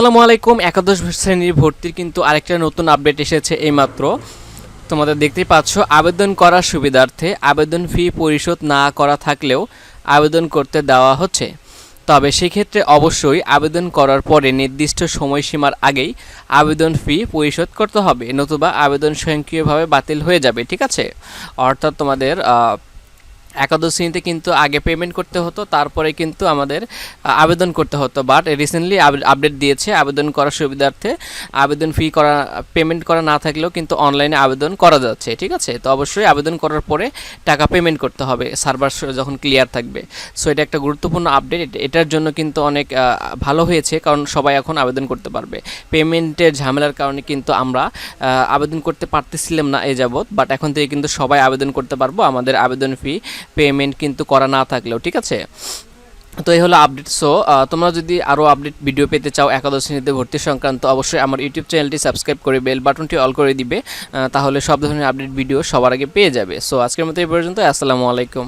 আসসালামু আলাইকুম, একাদশ শ্রেণির ভর্তির কিন্তু আরেকটা নতুন আপডেট এসেছে এইমাত্র। তোমাদের দেখতেই পাচ্ছ, আবেদন করার সুবিধার্থে আবেদন ফি পরিশোধ না করা থাকলেও আবেদন করতে দেওয়া হচ্ছে। তবে সেক্ষেত্রে অবশ্যই আবেদন করার পরে নির্দিষ্ট সময়সীমার আগেই আবেদন ফি পরিশোধ করতে হবে, নতুবা আবেদন স্বয়ংক্রিয়ভাবে বাতিল হয়ে যাবে, ঠিক আছে? অর্থাৎ তোমাদের একাদশ শ্রেণীতে কিন্তু আগে পেমেন্ট করতে হতো, তারপরে কিন্তু আমাদের আবেদন করতে হতো। বাট রিসেন্টলি আপডেট দিয়েছে, আবেদন করার সুবিধার্থে আবেদন ফি করা পেমেন্ট করা না থাকলেও কিন্তু অনলাইনে আবেদন করা যাচ্ছে, ঠিক আছে? তো অবশ্যই আবেদন করার পরে টাকা পেমেন্ট করতে হবে সার্ভার যখন ক্লিয়ার থাকবে। সো এটা একটা গুরুত্বপূর্ণ আপডেট এটার জন্য কিন্তু অনেক ভালো হয়েছে, কারণ সবাই এখন আবেদন করতে পারবে। পেমেন্টের ঝামেলার কারণে কিন্তু আমরা আবেদন করতে পারতেছিলাম না এ যাবৎ বাট এখন থেকে কিন্তু সবাই আবেদন করতে পারব, আমাদের আবেদন ফি পেমেন্ট কিন্তু করা না থাকলেও, ঠিক আছে? তো এই হলো আপডেট সো তোমরা যদি আরও আপডেট ভিডিও পেতে চাও একাদশ শ্রেণীতে ভর্তি সংক্রান্ত, অবশ্যই আমার ইউটিউব চ্যানেলটি সাবস্ক্রাইব করে বেল বাটনটি অল করে দিবে তাহলে সব ধরনের আপডেট ভিডিও সবার আগে পেয়ে যাবে। সো আজকের মতো এই পর্যন্ত আসসালামু আলাইকুম।